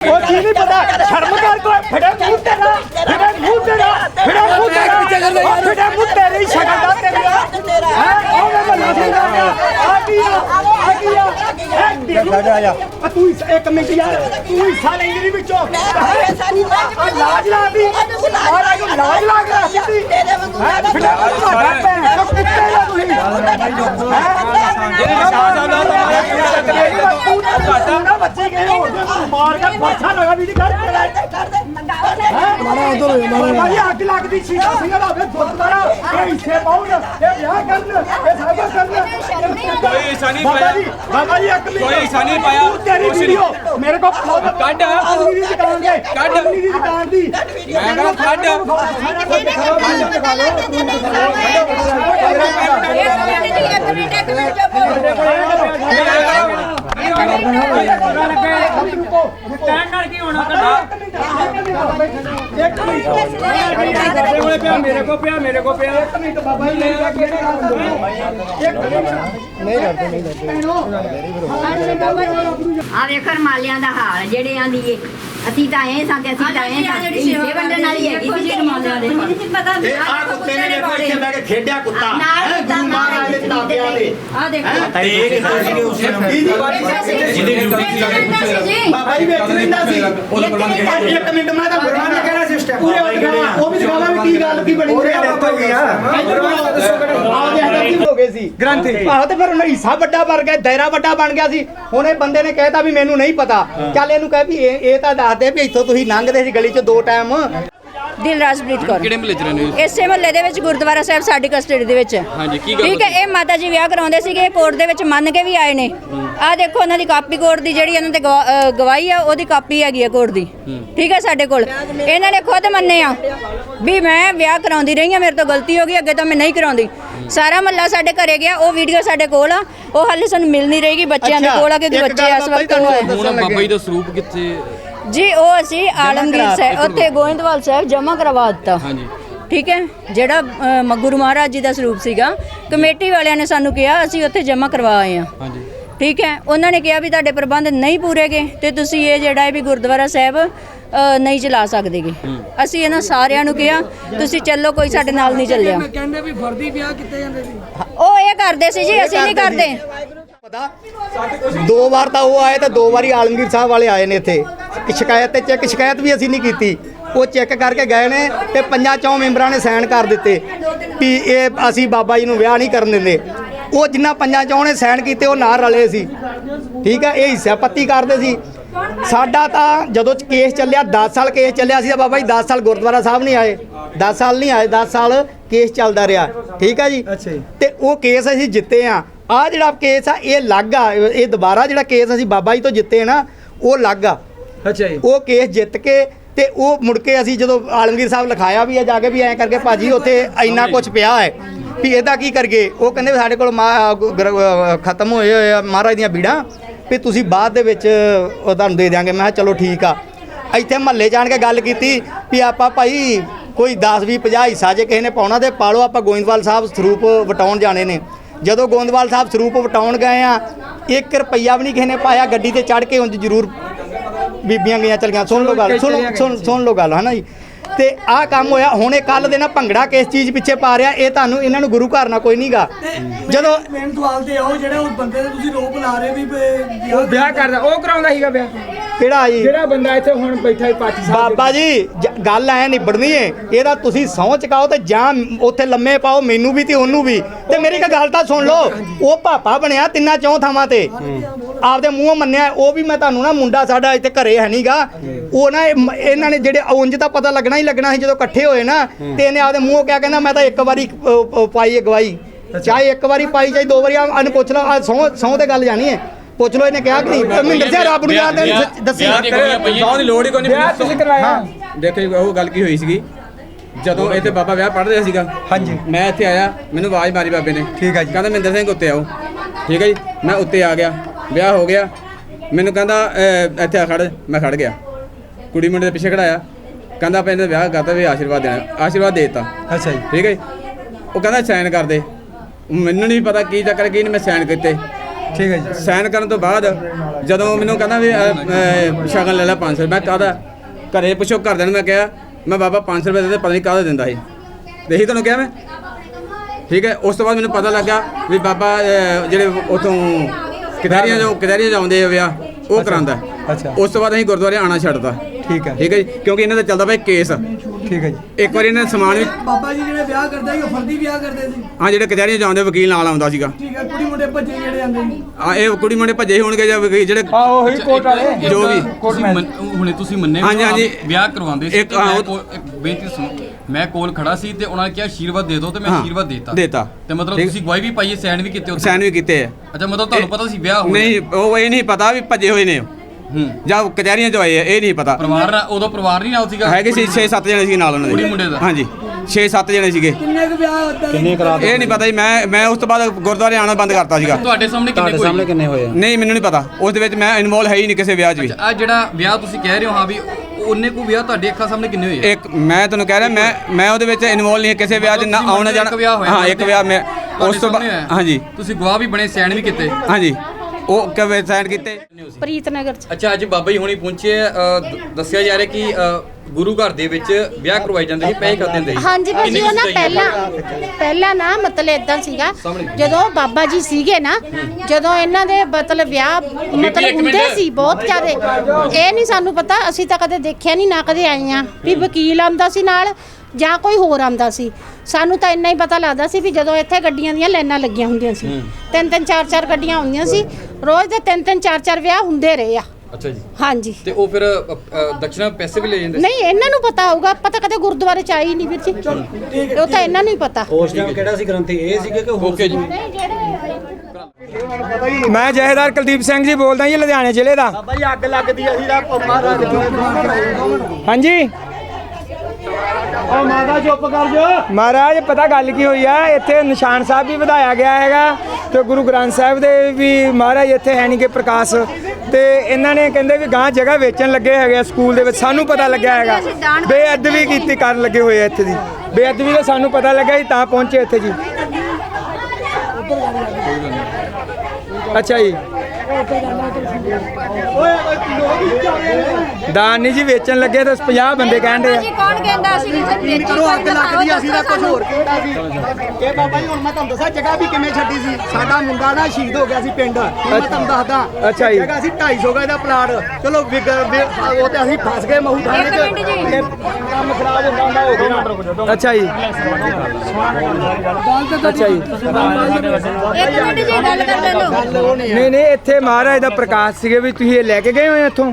ਉਹ ਕੀ ਨਹੀਂ ਪਤਾ ਸ਼ਰਮ ਕਰ ਕੋਈ ਫੜੇ ਮੂੰਹ ਤੇਰਾ ਫੜੇ ਮੂੰਹ ਤੇਰਾ ਫੜੇ ਮੂੰਹ ਤੇਰਾ ਉਹ ਫੜੇ ਮੂੰਹ ਤੇਰੀ ਸ਼ਕਲ ਦਾ ਤੇਰੀ ਹੈ ਉਹ ਮੈਂ ਬੰਦਾ ਸਿੰਘ ਆ ਗਿਆ ਆ ਕੀ ਆ ਆ ਕੀ ਆ ਸਾਡਾ ਆ ਆ ਤੂੰ ਇਸ- ਇੱਕ ਮਿੰਟ ਯਾਰ ਤੂੰ ਹਿੱਸਾ ਲੈਂਦੀ ਨਹੀਂ ਵਿੱਚੋਂ ਆ ਲਾਜ ਲਾ ਦੀ ਆ ਲਾ ਕੇ ਲਾਜ ਲਾ ਕੇ ਰੱਖ ਦਿੱਤੀ ਹੈ ਫੜੇ ਮੂੰਹ ਤੁਹਾਡਾ ਭੈਣ ਚੋ ਕੁੱਤੇ ਦਾ ਤੁਸੀਂ ਜਿਹੜੇ ਨਿਸ਼ਾਨ ਸਾਹਿਬ ਨਾਲ ਤੁਹਾਡਾ ਕਿਉਂ ਚੱਕ ਲਿਆ ਤੂੰ ਨਾ ਬੱਚੇ ਗਏ ਹੋਰ ਤੂੰ ਮਾਰ ਕੇ ਪਰਛਾ ਲਗਾ ਵੀ ਨਹੀਂ ਕਰ ਮਾਰਾ ਉਧਰ ਮਾਰਾ ਭਾਈ ਅੱਗ ਲੱਗਦੀ ਸੀ ਸਿੰਘਾਂ ਦਾ ਫਿਰ ਗੁਰਦੁਆਰਾ ਇਹ ਹਿੱਸੇ ਪਾਉਣ ਇਹ ਵਿਆਹ ਕਰਨ ਇਹ ਸਾਬਾ ਕਰਨ ਕੋਈ ਹਿੱਸਾ ਨਹੀਂ ਬਾਬਾ ਪਾਇਆ ਜੀ ਬਾਬਾ ਜੀ ਇੱਕ ਮਿੰਟ ਕੋਈ ਹਿੱਸਾ ਨਹੀਂ ਪਾਇਆ। ਤੂੰ ਤੇਰੀ ਕੁਛ ਨਹੀਂ। ਵੀਡੀਓ ਮੇਰੇ ਕੋਲ ਖੁਦ ਕੱਢ। ਅਗਲੀ ਦੀ ਦੁਕਾਨ ਦੇ ਕੱਢ। ਅਗਲੀ ਦੀ ਦੁਕਾਨ ਦੀ ਮੈਂ ਕਹਿੰਦਾ ਕੱਢ। ਪਿਆ ਮੇਰੇ ਕੋ ਪਿਆ ਮੇਰੇ ਕੋ ਪਿਆ ਇੱਕ ਮਿੰਟ ਬਾਬਾ ਜੀ ਮੇਰਾ ਕਿਹੜੇ ਕੰਮ ਇੱਕ ਮਿੰਟ ਨਹੀਂ ਕਰਦੇ ਨਹੀਂ ਕਰਦੇ ਆ ਵੇਖੋ ਰਮਾਲਿਆਂ ਦਾ ਹਾਲ, ਜਿਹੜੇ ਆਂਦੀ ਏ ਅਸੀਂ ਤਾਂ ਐ ਸਾਂ ਤੇ ਅਸੀਂ ਤਾਂ ਐ ਸਾਂ ਹਿੱਸੇ ਵੰਡਣ ਵਾਲੀ ਹੈਗੀ ਸੀ ਰਮਾਲਿਆਂ ਦੇ ਪਤਾ ਇਹ ਆ ਕੁੱਤੇ ਨੇ ਵੇਖੋ ਇੱਥੇ ਬਹਿ ਕੇ ਖੇਡਿਆ ਕੁੱਤਾ। ਹੈਂ, ਗੁਰੂ ਮਹਾਰਾਜ ਦੇ ਤਾਬਿਆਂ ਦੇ ਆ ਦੇਖੋ। ਬਾਬਾ ਜੀ ਵਿੱਚ ਰਹਿੰਦਾ ਸੀ। ਇੱਕ ਮਿੰਟ ਮੈਂ ਤਾਂ ਬੁਰਾ ਨਾ ਕਹਿਣਾ ਸਿਸਟਮ। ਪੂਰੇ ਗਿਆ ਉਹ ਵੀ ਦਿਖਾਵਾ ਵੀ ਕੀ ਗੱਲ ਕੀ ਬਣੀ ਉਹਦੇ ਡੈਥ ਹੋ ਗਈ ਆ। ਹੋ ਗਏ ਸੀ? ਗ੍ਰੰਥੀ। ਆਹੋ ਤੇ ਫਿਰ ਉਹਨਾਂ ਹਿੱਸਾ ਵੱਡਾ ਬਣ ਗਿਆ ਦਾਇਰਾ ਵੱਡਾ ਬਣ ਗਿਆ ਸੀ। ਹੁਣ ਇਹ ਬੰਦੇ ਨੇ ਕਹਿਤਾ ਵੀ ਮੈਨੂੰ ਨਹੀਂ ਪਤਾ। ਚੱਲ ਇਹਨੂੰ ਕਹਿ ਵੀ ਇਹ ਇਹ ਤਾਂ ਦੱਸ ਦੇ ਵੀ ਇੱਥੋਂ ਤੁਸੀਂ ਲੰਘਦੇ ਸੀ ਗਲੀ 'ਚ ਦੋ ਟਾਈਮ ਦਿਲਰਾਜਪ੍ਰੀਤ ਕੌਰ। ਕਿਹੜੇ ਮਹੱਲੇ ਚ ਰਹਿੰਦੇ ਹੋ? ਇਸੇ ਮਹੱਲੇ ਦੇ ਵਿੱਚ ਗੁਰਦੁਆਰਾ ਸਾਹਿਬ ਸਾਡੀ ਕਸਟਡੀ ਦੇ ਵਿੱਚ। ਹੈ। ਹਾਂਜੀ ਕੀ ਗੱਲ ਠੀਕ ਹੈ ਇਹ ਮਾਤਾ ਜੀ ਵਿਆਹ ਕਰਾਉਂਦੇ ਸੀਗੇ ਇਹ ਕੋਰਟ ਦੇ ਵਿੱਚ ਮੰਨ ਕੇ ਵੀ ਆਏ ਨੇ। ਆਹ ਦੇਖੋ ਉਹਨਾਂ ਦੀ ਕਾਪੀ ਕੋਰਟ ਦੀ ਜਿਹੜੀ ਇਹਨਾਂ ਤੇ ਗਵਾ- ਅਹ ਗਵਾਹੀ ਆ ਉਹਦੀ ਕਾਪੀ ਹੈਗੀ ਆ ਕੋਰਟ ਦੀ। ਠੀਕ ਹੈ ਸਾਡੇ ਕੋਲ। ਇਹਨਾਂ ਨੇ ਖੁਦ ਮੰਨੇ ਆ ਵੀ ਮੈਂ ਵਿਆਹ ਕਰਾਉਂਦੀ ਰਹੀ ਆ ਮੇਰੇ ਤੋਂ ਗਲਤੀ ਹੋ ਗਈ ਅੱਗੇ ਤੋਂ ਮੈਂ ਨਹੀਂ ਕਰਾਉਂਦੀ। ਸਾਰਾ ਮਹੱਲਾ ਸਾਡੇ ਘਰੇ ਗਿਆ ਉਹ ਵੀਡੀਓ ਸਾਡੇ ਕੋਲ ਆ ਉਹ ਹਾਲੇ ਸਾਨੂੰ ਮਿਲ ਨਹੀਂ ਰਹੀਗੀ ਬੱਚਿਆਂ ਦੇ ਅੱਛਾ, ਕੋਲ ਆ ਕਿਉਂਕਿ ਇੱਕ ਬੱਚੇ ਗੱਲ ਇਸ ਬਾਬਾ ਜੀ ਵਕਤ ਹੋਏ ਤੁਹਾਨੂੰ ਹੁਣ ਬਾਬਾ ਜੀ ਦਾ ਸਰੂਪ ਕਿੱਥੇ ਜੀ ਉਹ ਅਸੀਂ ਆਲਮਗੀਰ ਸਾਹਿਬ ਉੱਥੇ ਗੋਇੰਦਵਾਲ ਸਾਹਿਬ ਜਮ੍ਹਾਂ ਕਰਵਾ ਦਿੱਤਾ। ਹਾਂਜੀ। ਠੀਕ ਹੈ? ਜਿਹੜਾ ਅ, ਗੁਰੂ ਮਹਾਰਾਜ ਜੀ ਦਾ ਸਰੂਪ ਸੀਗਾ ਕਮੇਟੀ ਵਾਲਿਆਂ ਨੇ ਸਾਨੂੰ ਕਿਹਾ ਅਸੀਂ ਉੱਥੇ ਜਮ੍ਹਾਂ ਕਰਵਾ ਆਏ ਹਾਂ। ਹਾਂਜੀ। ਠੀਕ ਹੈ? ਉਹਨਾਂ ਨੇ ਕਿਹਾ ਵੀ ਤੁਹਾਡੇ ਪ੍ਰਬੰਧ ਨਹੀਂ ਪੂਰੇਗੇ ਤੇ ਤੁਸੀਂ ਇਹ ਜਿਹੜਾ ਹੈ ਵੀ ਗੁਰਦੁਆਰਾ ਸਾਹਿਬ ਅ, ਨਹੀਂ ਚਲਾ ਸਕਦੇਗੇ। ਅਸੀਂ ਇਹਨਾਂ ਸਾਰਿਆਂ ਨੂੰ ਕਿਹਾ ਤੁਸੀਂ ਚੱਲੋ ਕੋਈ ਸਾਡੇ ਨਾਲ ਨਹੀਂ ਚੱਲਿਆ। ਕਹਿੰਦੇ ਵੀ ਫਰਦੀ ਵਿਆਹ ਕੀਤੇ ਜਾਂਦੇ ਸੀ? ਉਹ ਇਹ ਕਰਦੇ ਸੀ ਜੀ ਅਸੀਂ ਨਹੀਂ ਕਰਦੇ ਦੋ ਵਾਰ ਤਾਂ ਉਹ ਆਏ ਤੇ ਦੋ ਵਾਰੀ ਆਲਮਗੀਰ ਸਾਹਿਬ ਵਾਲੇ ਆਏ ਨੇ ਇੱਥੇ। ਕਿ ਸ਼ਿਕਾਇਤ ਤੇ ਚੈੱਕ ਸ਼ਿਕਾਇਤ ਵੀ ਅਸੀਂ ਨਹੀਂ ਕੀਤੀ। ਉਹ ਚੈੱਕ ਕਰਕੇ ਗਏ ਨੇ ਤੇ ਪੰਜਾਂ ਚੌਂ ਮੈਂਬਰਾਂ ਨੇ ਸਾਈਨ ਕਰ ਦਿੱਤੇ ਵੀ ਇਹ ਅਸੀਂ ਬਾਬਾ ਜੀ ਨੂੰ ਵਿਆਹ ਨਹੀਂ ਕਰਨ ਦਿੰਦੇ। ਉਹ ਜਿੰਨਾ ਪੰਜਾਂ ਚੌਂ ਨੇ ਸਾਈਨ ਕੀਤੇ ਉਹ ਨਾਲ ਰਲੇ ਸੀ। ਠੀਕ ਹੈ ਇਹ ਹਿੱਸਾ ਪੱਤੀ ਕਰਦੇ ਸੀ। ਸਾਡਾ ਤਾਂ ਜਦੋਂ ਕੇਸ ਚੱਲਿਆ 10 ਸਾਲ ਕੇਸ ਚੱਲਿਆ ਸੀ ਤਾਂ ਬਾਬਾ ਜੀ 10 ਸਾਲ ਗੁਰਦੁਆਰਾ ਸਾਹਿਬ ਨਹੀਂ ਆਏ। 10 ਸਾਲ ਨਹੀਂ ਆਏ 10 ਸਾਲ ਕੇਸ ਚੱਲਦਾ ਰਿਹਾ। ਠੀਕ ਹੈ ਜੀ। ਤੇ ਉਹ ਕੇਸ ਅਸੀਂ ਜਿੱਤੇ ਆ। ਆ ਜਿਹੜਾ ਕੇਸ ਆ ਇਹ ਲੱਗ ਆ। ਇਹ ਦੁਬਾਰਾ ਜਿਹੜਾ ਕੇਸ ਅਸੀਂ ਬਾਬਾ ਜੀ ਤੋਂ ਜਿੱਤੇ ਨਾ ਉਹ ਲੱਗ ਆ। ਅੱਛਾ ਜੀ। ਉਹ ਕੇਸ ਜਿੱਤ ਕੇ ਤੇ ਉਹ ਮੁੜ ਕੇ ਅਸੀਂ ਜਦੋਂ ਆਲਮਗੀਰ ਸਾਹਿਬ ਲਿਖਾਇਆ ਵੀ ਆ ਜਾ ਕੇ ਵੀ ਐਂ ਕਰਕੇ ਭਾਜੀ ਉੱਥੇ ਇੰਨਾ ਕੁਝ ਪਿਆ ਹੈ ਵੀ ਇਹਦਾ ਕੀ ਕਰਗੇ ਉਹ ਕਹਿੰਦੇ ਸਾਡੇ ਕੋਲ ਖਤਮ ਹੋਏ ਹੋਏ ਆ ਮਹਾਰਾਜ ਦੀਆਂ ਬੀੜਾਂ ਵੀ ਤੁਸੀਂ ਬਾਅਦ ਦੇ ਵਿੱਚ ਉਹ ਤੁਹਾਨੂੰ ਦੇ ਦਿਆਂਗੇ। ਮੈਂ ਕਿਹਾ ਚਲੋ ਠੀਕ ਆ। ਇੱਥੇ ਮਹੱਲੇ ਜਾਣ ਕੇ ਗੱਲ ਕੀਤੀ ਵੀ ਆਪਾਂ ਭਾਈ ਕੋਈ 10 20 50 ਹਿੱਸਾ ਜੇ ਕਿਸੇ ਨੇ ਪਾਉਣਾ ਤੇ ਪਾਲੋ ਆਪਾਂ ਗੋਇੰਦਵਾਲ ਸਾਹਿਬ ਸਰੂਪ ਵਟਾਉਣ ਜਾਣੇ ਨੇ। ਜਦੋਂ ਗੋਇੰਦਵਾਲ ਸਾਹਿਬ ਸਰੂਪ ਵਟਾਉਣ ਗਏ ਆ 1 ਰੁਪਈਆ ਵੀ ਨਹੀਂ ਕਿਸੇ ਨੇ ਪਾਇਆ ਗੱਡੀ ਤੇ ਚੜ ਕੇ ਉਂਝ ਜ਼ਰੂਰ ਬੀਬੀਆਂ ਗਈਆਂ ਚਲ ਗਈਆਂ। ਸੁਣ ਲਓ ਗੱਲ ਸੁਣ ਸੁਣ ਸੁਣ ਲਓ ਗੱਲ ਹਨਾ ਜੀ? ਤੇ ਆਹ ਕੰਮ ਹੋਇਆ ਹੁਣ ਇਹ ਕੱਲ ਦੇ ਨਾ ਭੰਗੜਾ ਕਿਸ ਚੀਜ਼ ਪਿੱਛੇ ਪਾ ਰਿਹਾ ਇਹ ਤੁਹਾਨੂੰ ਇਹਨਾਂ ਨੂੰ ਗੁਰੂ ਘਰ ਨਾਲ ਕੋਈ ਨਹੀਂਗਾ। ਜਦੋਂ ਮੇਨ ਸਵਾਲ ਤੇ ਉਹ ਜਿਹੜੇ ਉਸ ਬੰਦੇ ਦੇ ਤੁਸੀਂ ਰੋਪ ਲਾ ਰਹੇ ਵੀ ਵੀ ਉਹ ਵਿਆਹ ਕਰਦਾ ਉਹ ਕਰਾਉਂਦਾ ਸੀਗਾ ਵਿਆਹ। ਕਿਹੜਾ ਜੀ? ਜਿਹੜਾ ਬੰਦਾ ਇੱਥੇ ਹੁਣ ਬੈਠਾ ਹੈ ਪਾਠੀ ਸਾਹਿਬ ਬਾਬਾ ਜੀ ਜ- ਗੱਲ ਐ ਨਿਬੜਨੀ ਏ। ਇਹਦਾ ਤੁਸੀਂ ਸਹੁੰ ਚਕਾਓ ਤੇ ਜਾਂ ਉੱਥੇ ਲੰਮੇ ਪਾਓ ਮੈਨੂੰ ਵੀ ਤੇ ਉਹਨੂੰ ਵੀ। ਤੇ ਮੇਰੀ ਇੱਕ ਗੱਲ ਤਾਂ ਸੁਣ ਲਓ ਉਹ ਪਾਪਾ ਬਣਿਆ ਤਿੰਨਾਂ ਚੌਂ ਥਾਵਾਂ ਤੇ। ਆਪਦੇ ਮੂੰਹੋਂ ਮੰਨਿਆ ਉਹ ਵੀ ਮੈਂ ਤੁਹਾਨੂੰ ਨਾ ਮੁੰਡਾ ਸਾਡਾ ਇੱਥੇ ਘਰੇ ਹੈ ਨਹੀਂਗਾ ਉਹ ਨਾ ਇਹ ਮ- ਇਹਨਾਂ ਨੇ ਜਿਹੜੇ ਉਂਝ ਤਾਂ ਪਤਾ ਲੱਗਣਾ ਹੀ ਲੱਗਣਾ ਸੀ ਜਦੋਂ ਇਕੱਠੇ ਹੋਏ ਨਾ ਤੇ ਇਹਨੇ ਆਪਦੇ ਮੂੰਹੋਂ ਕਿਹਾ ਕਹਿੰਦਾ ਮੈਂ ਤਾਂ ਇੱਕ ਵਾਰੀ ਅ, ਅ, ਪਾਈ ਹੈ ਗਵਾਹੀ ਚਾਹੇ ਇੱਕ ਵਾਰੀ ਪਾਈ ਚਾਹੇ ਦੋ ਵਾਰੀ ਅਨ ਪੁੱਛ ਲਓ ਸਹੁੰ ਸਹੁੰ ਤੇ ਗੱਲ ਜਾਣੀ ਹੈ ਪੁੱਛ ਲਓ ਇਹਨੇ ਕਿਹਾ ਕਿ ਨਹੀਂ ਮਹਿੰਦਰ ਸਿੰਘ ਰੱਬ ਨੂੰ ਯਾਦ ਹੈ, ਦੱਸੀ ਸੌ ਦੀ ਲੋੜ ਹੀ ਕੋਈ ਨਹੀਂ ਵਿਆਹ ਤੁਸੀਂ ਕਰਵਾਇਆ। ਦੇਖੋ ਜੀ, ਉਹ ਗੱਲ ਕੀ ਹੋਈ ਸੀਗੀ? ਜਦੋਂ ਇੱਥੇ ਬਾਬਾ ਵਿਆਹ ਪੜ੍ਹ ਰਿਹਾ ਸੀਗਾ ਹਾਂਜੀ। ਮੈਂ ਇੱਥੇ ਆਇਆ ਮੈਨੂੰ ਆਵਾਜ਼ ਮਾਰੀ ਬਾਬੇ ਨੇ। ਠੀਕ ਆ ਜੀ। ਕਹਿੰਦਾ ਮਹਿੰਦਰ ਸਿੰਘ ਉੱਤੇ ਆਓ। ਠੀਕ ਹੈ ਜੀ ਮੈਂ ਉੱਤੇ ਆ ਗਿਆ। ਵਿਆਹ ਹੋ ਗਿਆ। ਮੈਨੂੰ ਕਹਿੰਦਾ ਅਹ, ਇੱਥੇ ਆ ਖੜ। ਮੈਂ ਖੜ ਗਿਆ। ਕੁੜੀ ਮੁੰਡੇ ਦੇ ਪਿੱਛੇ ਖੜਾਇਆ। ਕਹਿੰਦਾ ਆਪਾਂ ਇਹਦਾ ਵਿਆਹ ਕਰਤਾ ਵੀ ਆਸ਼ੀਰਵਾਦ ਦੇਣਾ ਆਸ਼ੀਰਵਾਦ ਦੇ ਦਿੱਤਾ। ਅੱਛਾ ਜੀ। ਠੀਕ ਹੈ ਜੀ। ਉਹ ਕਹਿੰਦਾ ਸਾਈਨ ਕਰ ਦੇ। ਮੈਨੂੰ ਨਹੀਂ ਪਤਾ ਕੀ ਚੱਕਰ ਕੀ ਨਹੀਂ ਮੈਂ ਸਾਈਨ ਕੀਤੇ। ਠੀਕ ਹੈ ਜੀ। ਸਾਈਨ ਕਰਨ ਤੋਂ ਬਾਅਦ ਜਦੋਂ ਮੈਨੂੰ ਕਹਿੰਦਾ ਵੀ ਸ਼ਗਨ ਲੈ ਲੈ 500 ਮੈਂ ਕਾਹਦਾ? ਘਰੇ ਪੁੱਛੋ ਘਰਦਿਆਂ ਨੂੰ ਮੈਂ ਕਿਹਾ ਮੈਂ ਬਾਬਾ 500 ਰੁਪਏ ਦੇ ਦੇ ਪਤਾ ਨਹੀਂ ਕਾਹਦਾ ਦਿੰਦਾ ਸੀ ਤੇ ਇਹੀ ਤੁਹਾਨੂੰ ਕਿਹਾ ਮੈਂ? ਠੀਕ ਹੈ। ਉਸ ਤੋਂ ਬਾਅਦ ਮੈਨੂੰ ਪਤਾ ਲੱਗਾ ਵੀ ਬਾਬਾ ਜਿਹੜੇ ਉਥੋਂ ਕਿਦਾਰੀਆਂ ਜੋ ਕਿਦਾਰੀਆਂ ਜਾਂਦੇ ਆ ਵਿਆਹ ਉਹ ਕਰਾਉਂਦਾ। ਅੱਛਾ। ਉਸ ਤੋਂ ਬਾਅਦ ਅਸੀਂ ਗੁਰਦੁਆਰੇ ਆਣਾ ਛੱਡਤਾ। ਠੀਕ ਹੈ। ਠੀਕ ਹੈ ਜੀ ਕਿਉਂਕਿ ਇਹਨਾਂ ਦਾ ਚੱਲਦਾ ਪਿਆ ਕੇਸ ਠੀਕ ਹੈ ਜੀ। ਇੱਕ ਵਾਰੀ ਇਹਨਾਂ ਨੇ ਸਮਾਨ ਵੀ ਬਾਬਾ ਜੀ ਜਿਹੜੇ ਵਿਆਹ ਕਰਦੇ ਸੀ ਉਹ ਫਰਦੀ ਵਿਆਹ ਕਰਦੇ ਸੀ। ਹਾਂ ਜਿਹੜੇ ਕਚਹਿਰੀਆਂ ਜਾਂਦੇ ਵਕੀਲ ਨਾਲ ਆਉਂਦਾ ਸੀਗਾ। ਠੀਕ ਹੈ ਕੁੜੀ ਮੁੰਡੇ ਭੱਜੇ ਜਿਹੜੇ ਆਂਦੇ ਨੇ ਆ ਇਹ ਕੁੜੀ ਮੁੰਡੇ ਭੱਜੇ ਹੀ ਹੋਣਗੇ ਜਾਂ ਵਕੀਲ ਜਿਹੜੇ ਆ ਉਹੀ ਕੋਟ ਵਾਲੇ। ਜੋ ਵੀ ਕੋਟ ਤੁਸੀਂ ਮੰਨ- ਹੁਣੇ ਤੁਸੀਂ ਮੰਨੇ ਹਾਂਜੀ, ਹਾਂਜੀ। ਵਿਆਹ ਕਰਵਾਉਂਦੇ ਸੀ ਇੱਕ- ਤੇ ਹਾਂ, ਮੈਂ ਉਹ- ਕੋਲ ਇੱਕ ਬੇਨਤੀ ਸੁਣੋ ਮੈਂ ਕੋਲ ਖੜਾ ਸੀ ਤੇ ਉਹਨਾਂ ਨੇ ਕਿਹਾ ਆਸ਼ੀਰਵਾਦ ਦੇ ਦਿਓ ਤੇ ਮੈਂ ਹਾਂ, ਆਸ਼ੀਰਵਾਦ ਦੇਤਾ। ਦੇਤਾ। ਤੇ ਮਤਲਬ ਠੀਕ। ਤੁਸੀਂ ਗਵਾਹੀ ਵੀ ਪਾਈਏ ਸਾਈਨ ਵੀ ਕੀਤੇ ਉੱਤੇ ਸਾਈਨ ਵੀ ਕੀਤੇ ਆ। ਅੱਛਾ ਮਤਲਬ ਤੁਹਾਨੂੰ ਪਤਾ ਸੀ ਵਿਆਹ ਹੋਣਾ ਨਹੀਂ ਉਹ ਇਹ ਨਹੀਂ ਪਤਾ ਵੀ ਭੱਜੇ ਹੋਏ ਨੇ ਉਹ। ਹੂੰ। ਜਾਂ ਕਚਹਿਰੀਆਂ ਚ ਆਏ ਆ ਇਹ ਨਹੀਂ ਪਤਾ। ਪਰਿਵਾਰ ਨਾਲ ਉਦੋਂ ਪਰਿਵਾਰ ਨਹੀਂ ਨਾਲ ਸੀਗਾ? ਹੈਗੇ ਸੀ 6-7 ਜਣੇ ਸੀ ਨਾਲ ਉਹਨਾਂ ਦੇ। ਕੁੜੀ ਮੁੰਡੇ ਦਾ? ਹਾਂਜੀ 6-7 ਜਣੇ ਸੀਗੇ। ਕਿੰਨੇ ਕੁ ਵਿਆਹ ਹੁੰਦਾ ਕਿੰਨੇ ਇਹ ਨਹੀਂ ਪਤਾ ਜੀ ਮੈਂ ਮੈਂ ਉਸ ਤੋਂ ਬਾਅਦ ਗੁਰਦੁਆਰੇ ਆਣਾ ਬੰਦ ਕਰਤਾ ਸੀਗਾ। ਤੁਹਾਡੇ ਸਾਹਮਣੇ ਕਿੰਨੇ ਕੋਈ ਕਿੰਨੇ ਹੋਏ ਨਹੀਂ ਮੈਨੂੰ ਨਹੀਂ ਪਤਾ। ਉਸ ਦੇ ਵਿੱਚ ਮੈਂ ਇਨਵੋਲ ਹੈ ਹੀ ਨਹੀਂ ਕਿਸੇ ਵਿਆਹ 'ਚ ਵੀ। ਆ ਜਿਹੜਾ ਵਿਆਹ ਤੁਸੀਂ ਕਹਿ ਰਹੇ ਹੋ ਹਾਂ ਵੀ ਉਹਨੇ ਕੋ ਵਿਆਹ ਤੁਹਾਡੇ ਅੱਖਾਂ ਸਾਹਮਣੇ ਕਿੰਨੇ ਹੋਏ ਆ? ਇੱਕ ਮੈਂ ਤੁਹਾਨੂੰ ਕਹਿ ਰਿਹਾ ਮੈਂ ਮੈਂ ਉਹਦੇ ਵਿੱਚ ਇਨਵੋਲ ਨਹੀਂ ਕਿਸੇ ਵਿਆਹ 'ਚ ਨਾ ਆਉਣਾ ਜਾਣਾ ਹਾਂ ਇੱਕ ਵਿਆਹ ਮੈਂ ਤੁਹਾਡੇ ਉਸ ਤੋਂ ਬਾਅਦ ਸਾਹਮਣੇ? ਹਾਂਜੀ। ਤੁਸੀਂ ਗਵਾਹ ਵੀ ਬਣੇ ਸਾਈਨ ਵੀ ਕੀਤੇ। ਹਾਂਜੀ। ਉਹ ਕਵੇ ਸਾਈਨ ਕੀਤੇ? ਪ੍ਰੀਤਨਗਰ ਚ। ਅੱਛਾ ਅੱਜ ਬਾਬਾ ਜੀ ਹੁਣੀ ਪਹੁੰਚੇ ਆ, ਅ, ਦ- ਦੱਸਿਆ ਜਾ ਰਿਹਾ ਕਿ ਅ, ਗੁਰੂ ਘਰ ਦੇ ਵਿੱਚ ਵਿਆਹ ਕਰਵਾਏ ਜਾਂਦੇ ਸੀ ਪੈਸੇ ਕਰ ਦਿੰਦੇ ਸੀ। ਹਾਂਜੀ ਭਾਜੀ ਉਹ ਨਾ? ਪਹਿਲਾਂ ਪਹਿਲਾਂ ਨਾ ਮਤਲਬ ਇਦਾਂ ਸੀਗਾ। ਜਦੋਂ ਬਾਬਾ ਜੀ ਸੀਗੇ ਨਾ ਜਦੋਂ ਇਹਨਾਂ ਦੇ ਮਤਲਬ ਵਿਆਹ ਮਤਲਬ ਹੁੰਦੇ। ਸੀ ਬਹੁਤ ਜ਼ਿਆਦੇ ਇਹ ਨਹੀਂ ਸਾਨੂੰ ਪਤਾ ਅਸੀਂ ਤਾਂ ਕਦੇ ਦੇਖਿਆ ਨਹੀਂ ਨਾ ਕਦੇ ਆਏ ਆ ਵੀ ਵਕੀਲ ਆਂਦਾ ਸੀ ਨਾਲ ਜਾਂ ਕੋਈ ਹੋਰ ਆਂਦਾ ਸੀ। ਸਾਨੂੰ ਤਾਂ ਇੰਨਾ ਹੀ ਪਤਾ ਲੱਗਦਾ ਸੀ ਵੀ ਜਦੋਂ ਇੱਥੇ ਗੱਡੀਆਂ ਦੀਆਂ ਲਾਈਨਾਂ ਲੱਗੀਆਂ ਹੁੰਦੀਆਂ ਸੀ। ਤਿੰਨ ਤਿੰਨ ਚਾਰ ਚਾਰ ਗੱਡੀਆਂ ਹੁੰਦੀਆਂ ਸੀ। ਰੋਜ਼ ਦੇ ਤਿੰਨ ਤਿੰਨ ਚਾਰ ਚਾਰ ਵਿਆਹ ਹੁੰਦੇ ਰਹੇ ਆ। ਅੱਛਾ ਜੀ। ਹਾਂਜੀ। ਤੇ ਉਹ ਫਿਰ ਅ, ਅ, ਦਕਸ਼ਨਾ ਪੈਸੇ ਵੀ ਲੈ ਜਾਂਦੇ? ਨਹੀਂ ਇਹਨਾਂ ਨੂੰ ਪਤਾ ਹੋਊਗਾ ਪਤਾ ਕਦੇ ਗੁਰਦੁਆਰੇ ਚ ਆਈ ਨਹੀਂ ਵੀਰ ਜੀ। ਉਹ ਤਾਂ ਇਹਨਾਂ ਨੂੰ ਹੀ ਪਤਾ। ਉਸ ਟਾਈਮ ਕਿਹੜਾ ਸੀ ਗ੍ਰੰਥੀ? ਇਹ ਸੀਗੇ ਕਿ ਹੋਰ ਓਕੇ ਜੀ। ਮੈਂ ਜਹੇਦਾਰ ਕੁਲਦੀਪ ਸਿੰਘ ਜੀ ਬੋਲਦਾ ਜੀ ਲੁਧਿਆਣੇ ਜ਼ਿਲ੍ਹੇ ਦਾ। ਬਾਈ ਅੱਗ ਲੱਗਦੀ ਅਸੀਂ ਦਾ ਮਹਾਰਾਜ ਹਾਂਜੀ। ਉਹ ਮਾਤਾ ਚੁੱਪ ਕਰ ਜੋ। ਮਹਾਰਾਜ ਪਤਾ ਗੱਲ ਕੀ ਹੋਈ ਆ? ਇੱਥੇ ਨਿਸ਼ਾਨ ਸਾਹਿਬ ਵੀ ਵਧਾਇਆ ਗਿਆ ਹੈਗਾ ਤੇ ਗੁਰੂ ਗ੍ਰੰਥ ਸਾਹਿਬ ਦੇ ਵੀ ਮਹਾਰਾਜ ਇੱਥੇ ਹੈ ਨਹੀਂ ਕਿ ਪ੍ਰਕਾਸ਼। ਤੇ ਇਹਨਾਂ ਨੇ ਕਹਿੰਦੇ ਵੀ ਗਾਂ ਜਗ੍ਹਾ ਵੇਚਣ ਲੱਗੇ ਹੈਗੇ ਸਕੂਲ ਦੇ ਵਿੱਚ। ਸਾਨੂੰ ਪਤਾ ਲੱਗਿਆ ਹੈਗਾ। ਬੇਅਦਬੀ ਕੀਤੀ ਕਰਨ ਲੱਗੇ ਹੋਏ ਆ ਇੱਥੇ ਦੀ। ਬੇਅਦਬੀ ਦਾ ਸਾਨੂੰ ਪਤਾ ਲੱਗਾ ਜੀ ਤਾਂ ਪਹੁੰਚੇ ਇੱਥੇ ਜੀ। ਅੱਛਾ ਜੀ। ਦਾਨ ਨਹੀਂ ਜੀ ਵੇਚਣ ਲੱਗੇ ਤਾਂ 50 ਬੰਦੇ ਕਹਿੰਦੇ ਆ। ਜੀ ਕੌਣ ਕਹਿੰਦਾ ਸੀ ਕਿ ਵੇਚੀ ਚਲੋ ਅੱਗ ਲੱਗਦੀ ਅਸੀਂ ਦਾ ਕੁਝ ਹੋਰ ਕਿਹੜਾ ਸੀ। ਇਹ ਬਾਬਾ ਜੀ ਹੁਣ ਮੈਂ ਤੁਹਾਨੂੰ ਦੱਸਾਂ ਜਗ੍ਹਾ ਵੀ ਕਿਵੇਂ ਛੱਡੀ ਸੀ। ਸਾਡਾ ਮੁੰਡਾ ਨਾ ਸ਼ਹੀਦ ਹੋ ਗਿਆ ਸੀ ਪਿੰਡ। ਮੈਂ ਤੁਹਾਨੂੰ ਦੱਸਦਾ ਅੱਛਾ ਜੀ। ਜਗ੍ਹਾ ਸੀ 250 ਗਜ ਦਾ ਪਲਾਟ। ਚਲੋ ਉਹ ਤੇ ਅਸੀਂ ਫਸ ਗਏ ਮਹੂ ਥਾਣੇ। ਤੇ ਕੰਮ ਖਰਾਬ ਹੁੰਦਾ ਹੁੰਦਾ ਹੋ ਗਿਆ। ਅੱਛਾ ਜੀ। ਅੱਛਾ ਜੀ। ਇੱਕ ਮਿੰਟ ਜੀ ਗੱਲ ਕਰ ਲੈ ਨਹੀਂ ਹੈ। ਨਹੀਂ ਨਹੀਂ ਇੱਥੇ ਮਹਾਰਾਜ ਦਾ ਪ੍ਰਕਾਸ਼ ਸੀਗੇ ਵੀ ਤੁਸੀਂ ਇਹ ਲੈ ਕੇ ਗਏ ਹੋਏ ਇੱਥੋਂ?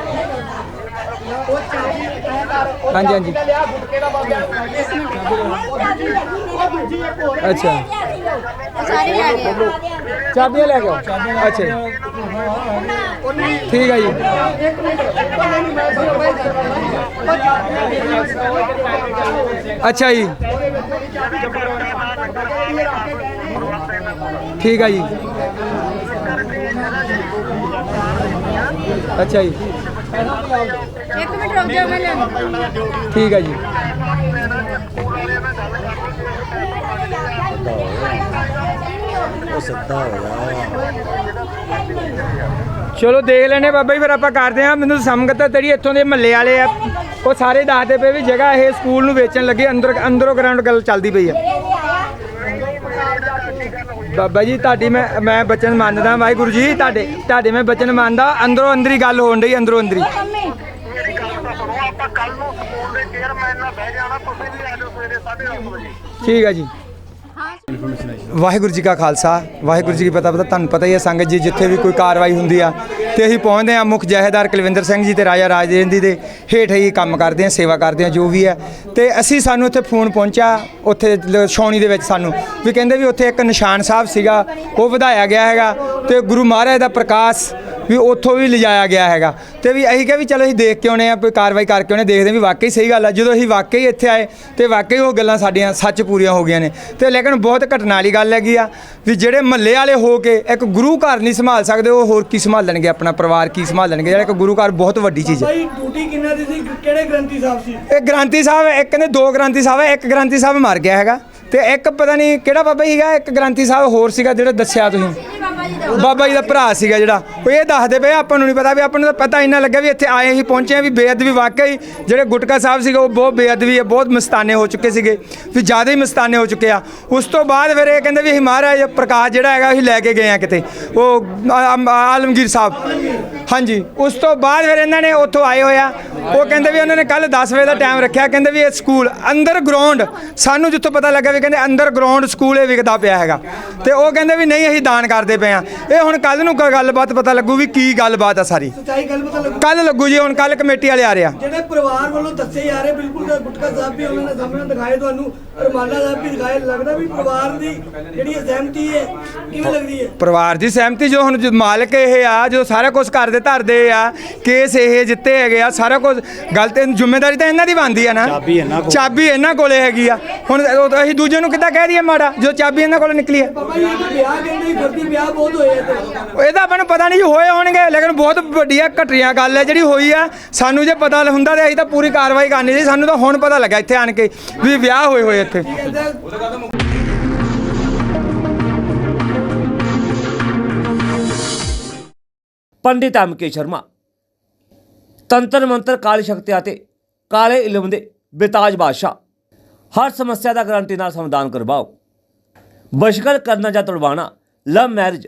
ਹਾਂਜੀ ਹਾਂਜੀ। ਅੱਛਾ। ਸਾਰੇ ਲੈ ਗਏ ਚਾਬੀਆਂ ਲੈ ਕੇ ਆਓ। ਅੱਛਾ ਜੀ। ਠੀਕ ਹੈ ਜੀ। ਅੱਛਾ ਜੀ। ਠੀਕ ਹੈ ਜੀ। ਅੱਛਾ ਜੀ। ਇੱਕ ਮਿੰਟ ਰੁਕ ਜਾਓ ਮੈਂ ਲਿਆਉਂਦੀ ਠੀਕ ਹੈ ਜੀ। ਚਲੋ ਦੇਖ ਲੈਨੇ ਬਾਬਾ ਜੀ ਫਿਰ ਆਪਾਂ ਕਰਦੇ ਆ ਮੈਨੂੰ ਸੰਗਤ ਤੇਰੀ ਇੱਥੋਂ ਦੇ ਮਹੱਲੇ ਵਾਲੇ ਆ। ਉਹ ਸਾਰੇ ਦੱਸਦੇ ਪਏ ਵੀ ਜਗ੍ਹਾ ਇਹ ਸਕੂਲ ਨੂੰ ਵੇਚਣ ਲੱਗੇ ਅੰਦਰ ਅੰਦਰੋਂ ਗਰਾਊਂਡ ਗੱਲ ਚੱਲਦੀ ਪਈ ਆ। ਬਾਬਾ ਜੀ ਤੁਹਾਡੀ ਮੈਂ ਮੈਂ ਬਚਨ ਮੰਨਦਾ ਵਾਹਿਗੁਰੂ ਜੀ ਤੁਹਾਡੇ ਤੁਹਾਡੇ ਮੈਂ ਬਚਨ ਮੰਨਦਾ ਅੰਦਰੋਂ ਅੰਦਰੀ ਗੱਲ ਹੋਣ ਡਈ ਅੰਦਰੋਂ ਅੰਦਰੀ। ਮੇਰੀ ਗੱਲ ਤਾਂ ਸੁਣੋ ਆਪਾਂ ਕੱਲ ਨੂੰ ਸਕੂਲ ਦੇ ਚੇਅਰਮੈਨ ਨਾਲ ਬਹਿ ਜਾਣਾ ਤੁਸੀਂ ਵੀ ਆ ਜਾਓ ਸਵੇਰੇ 8:30 ਵਜੇ। ਠੀਕ ਹੈ ਜੀ। ਵਾਹਿਗੁਰੂ ਜੀ ਕਾ ਖਾਲਸਾ, ਵਾਹਿਗੁਰੂ ਜੀ ਕੀ ਪਤਾ ਪਤਾ ਤੁਹਾਨੂੰ ਪਤਾ ਹੀ ਹੈ ਸੰਗਤ ਜੀ, ਜਿੱਥੇ ਵੀ ਕੋਈ ਕਾਰਵਾਈ ਹੁੰਦੀ ਆ, ਤੇ ਅਸੀਂ ਪਹੁੰਚਦੇ ਆ ਮੁੱਖ ਜਹੇਦਾਰ ਕੁਲਵਿੰਦਰ ਸਿੰਘ ਜੀ ਤੇ ਰਾਜਾ ਰਾਜੇਂਦੀ ਦੇ ਹੇਠ ਹੀ ਕੰਮ ਕਰਦੇ ਆ ਸੇਵਾ ਕਰਦੇ ਆ ਜੋ ਵੀ ਹੈ। ਤੇ ਅਸੀਂ ਸਾਨੂੰ ਉੱਥੇ ਫੋਨ ਪਹੁੰਚਿਆ, ਉੱਥੇ ਲ- ਛਾਉਣੀ ਦੇ ਵਿੱਚ ਸਾਨੂੰ, ਵੀ ਕਹਿੰਦੇ ਵੀ ਉੱਥੇ ਇੱਕ ਨਿਸ਼ਾਨ ਸਾਹਿਬ ਸੀਗਾ, ਉਹ ਵਧਾਇਆ ਗਿਆ ਹੈਗਾ, ਤੇ ਗੁਰੂ ਮਹਾਰਾਜ ਦਾ ਪ੍ਰਕਾਸ਼ ਵੀ ਉੱਥੋਂ ਵੀ ਲਿਜਾਇਆ ਗਿਆ ਹੈਗਾ। ਤੇ ਵੀ ਅਸੀਂ ਕਿਹਾ ਵੀ ਚਲੋ ਅਸੀਂ ਦੇਖ ਕੇ ਆਉਣੇ ਆ ਕੋਈ ਕਾਰਵਾਈ ਕਰਕੇ ਆਉਣੇ ਦੇਖਦੇ ਹਾਂ ਵੀ ਵਾਕਈ ਸਹੀ ਗੱਲ ਆ। ਜਦੋਂ ਅਸੀਂ ਵਾਕਈ ਇੱਥੇ ਆਏ ਤੇ ਵਾਕਈ ਉਹ ਗੱਲਾਂ ਸਾਡੀਆਂ ਸੱਚ ਪੂਰੀਆਂ ਹੋ ਗਈਆਂ ਨੇ। ਤੇ ਲੇਕਿਨ ਬਹੁਤ ਘਟਨਾ ਵਾਲੀ ਗੱਲ ਹੈਗੀ ਆ ਵੀ ਜਿਹੜੇ ਮਹੱਲੇ ਵਾਲੇ ਹੋ ਕੇ ਇੱਕ ਗੁਰੂ ਘਰ ਨਹੀਂ ਸੰਭਾਲ ਸਕਦੇ ਉਹ ਹੋਰ ਕੀ ਸੰਭਾਲਣਗੇ ਆਪਣਾ ਪਰਿਵਾਰ ਕੀ ਸੰਭਾਲਣਗੇ? ਜਿਹੜਾ ਇੱਕ ਗੁਰੂ ਘਰ ਬਹੁਤ ਵੱਡੀ ਚੀਜ਼ ਹੈ। ਬਾਈ ਡਿਊਟੀ ਕਿੰਨਾ ਦੀ ਸੀ? ਕਿਹੜੇ ਗ੍ਰੰਥੀ ਸਾਹਿਬ ਸੀ? ਇਹ ਗ੍ਰਾਂਤੀ ਸਾਹਿਬ ਇੱਕ ਕਹਿੰਦੇ ਦੋ ਗ੍ਰਾਂਤੀ ਸਾਹਿਬ ਹੈ ਇੱਕ ਗ੍ਰਾਂਤੀ ਸਾਹਿਬ ਮਰ ਗਿਆ ਹੈਗਾ। ਤੇ ਇੱਕ ਪਤਾ ਨਹੀਂ ਕਿਹੜਾ ਬਾਬਾ ਸੀਗਾ ਇੱਕ ਗ੍ਰਾਂਤੀ ਸਾਹਿਬ ਹੋਰ ਸੀਗਾ ਜਿਹੜਾ ਦੱਸਿਆ ਤੁਸੀਂ? ਬਾਬਾ ਜੀ ਦਾ ਭਰਾ ਸੀਗਾ ਜਿਹੜਾ, ਉਹ ਇਹ ਦੱਸਦੇ ਪਏ ਆਪਾਂ ਨੂੰ ਨਹੀਂ ਪਤਾ ਵੀ ਆਪਾਂ ਨੂੰ ਤਾਂ ਪਤਾ ਇੰਨਾ ਲੱਗਿਆ ਵੀ ਇੱਥੇ ਆਏ ਹੀ ਪਹੁੰਚੇ ਆ ਵੀ ਬੇਅਦਬੀ ਵਾਕਈ ਜਿਹੜੇ ਗੁਟਕਾ ਸਾਹਿਬ ਸੀਗੇ, ਉਹ ਬਹੁਤ ਬੇਅਦਬੀ ਹੈ, ਬਹੁਤ ਮਸਤਾਨੇ ਹੋ ਚੁੱਕੇ ਸੀਗੇ, ਵੀ ਜ਼ਿਆਦਾ ਹੀ ਮਸਤਾਨੇ ਹੋ ਚੁੱਕੇ ਆ। ਉਸ ਤੋਂ ਬਾਅਦ ਫਿਰ ਇਹ ਕਹਿੰਦੇ ਵੀ ਅਸੀਂ ਮਹਾਰਾਜ ਪ੍ਰਕਾਸ਼ ਜਿਹੜਾ ਹੈਗਾ ਅਸੀਂ ਲੈ ਕੇ ਗਏ ਆ ਕਿਤੇ, ਉਹ ਆਲਮਗੀਰ ਸਾਹਿਬ। ਹਾਂਜੀ, ਉਸ ਤੋਂ ਬਾਅਦ ਫਿਰ ਇਹਨਾਂ ਨੇ ਉੱਥੋਂ ਆਏ ਹੋਇਆ ਉਹ ਕਹਿੰਦੇ ਵੀ ਉਹਨਾਂ ਨੇ ਕੱਲ 10 ਵਜੇ ਦਾ ਟਾਈਮ ਰੱਖਿਆ, ਕਹਿੰਦੇ ਵੀ ਇਹ ਸਕੂਲ ਅੰਦਰ ਗਰਾਊਂਡ ਸਾਨੂੰ ਜਿੱਥੋਂ ਪਤਾ ਲੱਗਾ ਵੀ ਕਹਿੰਦੇ ਅੰਦਰ ਗਰਾਊਂਡ ਸਕੂਲ ਇਹ ਵਿਕਦਾ ਪਿਆ ਹੈਗਾ। ਤੇ ਉਹ ਕਹਿੰਦੇ ਵੀ ਨਹੀਂ, ਅਸੀਂ ਦਾਨ ਕਰਦੇ ਪਏ ਆ। ਇਹ ਹੁਣ ਕੱਲ ਨੂੰ ਕੋਈ ਗੱਲਬਾਤ ਪਤਾ ਲੱਗੂ ਵੀ ਕੀ ਗੱਲਬਾਤ ਆ ਸਾਰੀ। ਸੱਚਾਈ ਗੱਲ ਪਤਾ ਲੱਗੂ। ਕੱਲ ਲੱਗੂ ਜੀ ਹੁਣ ਕੱਲ ਕਮੇਟੀ ਵਾਲੇ ਆ ਰਿਹਾ ਜਿਹੜੇ ਪਰਿਵਾਰ ਵੱਲੋਂ ਦੱਸੇ ਜਾ ਰਹੇ ਬਿਲਕੁਲ ਤਾਂ ਗੁਟਕਾ ਸਾਹਿਬ ਵੀ ਉਹਨਾਂ ਨੇ ਸਾਹਮਣੇ ਦਿਖਾਏ ਤੁਹਾਨੂੰ ਰਮਾਨਾ ਸਾਹਿਬ ਵੀ ਦਿਖਾਏ ਲੱਗਦਾ ਵੀ ਪਰਿਵਾਰ ਦੀ ਜਿਹੜੀ ਇਹ ਸਹਿਮਤੀ ਹੈ ਕਿਵੇਂ ਲੱਗਦੀ ਹੈ? ਪਰਿਵਾਰ ਦੀ ਸਹਿਮਤੀ ਜੋ ਹੁਣ ਜੋ ਮਾਲਕ ਇਹ ਆ ਜੋ ਸਾਰਾ ਕੁਝ ਕਰਦੇ ਧਰਦੇ ਆ ਕੇਸ ਇਹ ਜਿੱਤੇ ਹੈਗੇ ਆ ਸਾਰਾ ਕੁਝ ਗੱਲ ਤੇ ਜ਼ਿੰਮੇਵਾਰੀ ਤਾਂ ਇਹਨਾਂ ਦੀ ਬਣਦੀ ਆ ਨਾ। ਚਾਬੀ ਇਹਨਾਂ ਕੋਲ। ਚਾਬੀ ਇਹਨਾਂ ਕੋਲੇ ਹੈਗੀ ਆ। ਹੁਣ ਉਹ- ਅਸੀਂ ਦੂਜੇ ਨੂੰ ਕਿੱਦਾਂ ਕਹਿ ਦਈਏ ਮਾੜਾ ਜੋ ਚਾਬੀ ਇਹਨਾਂ ਕੋਲ ਨਿਕਲੀ ਹੈ। ਬਾਬਾ ਜੀ ਇਹ ਤਾਂ ਵਿਆਹ ਕਹਿੰਦੇ ਸੀ ਫਰਦੀ ਵਿਆਹ ਬਹੁਤ ਹੋਏ ਆ ਇਹਦਾ ਆਪਾਂ ਨੂੰ ਪਤਾ ਨਹੀਂ ਜੀ, ਹੋਏ ਹੋਣਗੇ, ਲੇਕਿਨ ਬਹੁਤ ਵੱਡੀਆਂ ਘਟੀਆਂ ਗੱਲ ਹੈ ਜਿਹੜੀ ਹੋਈ ਆ। ਸਾਨੂੰ ਜੇ ਪਤਾ ਹੁੰਦਾ ਤੇ ਅਸੀਂ ਤਾਂ ਪੂਰੀ ਕਾਰਵਾਈ ਕਰਨੀ ਸੀ। ਸਾਨੂੰ ਤਾਂ ਹੁਣ ਪਤਾ ਲੱਗਾ ਇੱਥੇ ਆਣ ਕੇ ਵੀ ਵਿਆਹ ਹੋਏ ਹੋਏ ਇੱਥੇ। ਪੰਡਿਤ ਐਮ.ਕੇ. ਸ਼ਰਮਾ। ਤੰਤਰ ਮੰਤਰ ਕਾਲੀ ਸ਼ਕਤੀ ਅਤੇ ਕਾਲੇ ਇਲਮ ਦੇ ਬੇਤਾਜ ਬਾਦਸ਼ਾਹ। ਹਰ ਸਮੱਸਿਆ ਦਾ ਗਰੰਟੀ ਨਾਲ ਸਮਾਧਾਨ ਕਰਵਾਓ। ਬਸ਼ਕਰ ਕਰਨਾ ਜਾਂ ਤੁੜਵਾਣਾ ਲਵ ਮੈਰਿਜ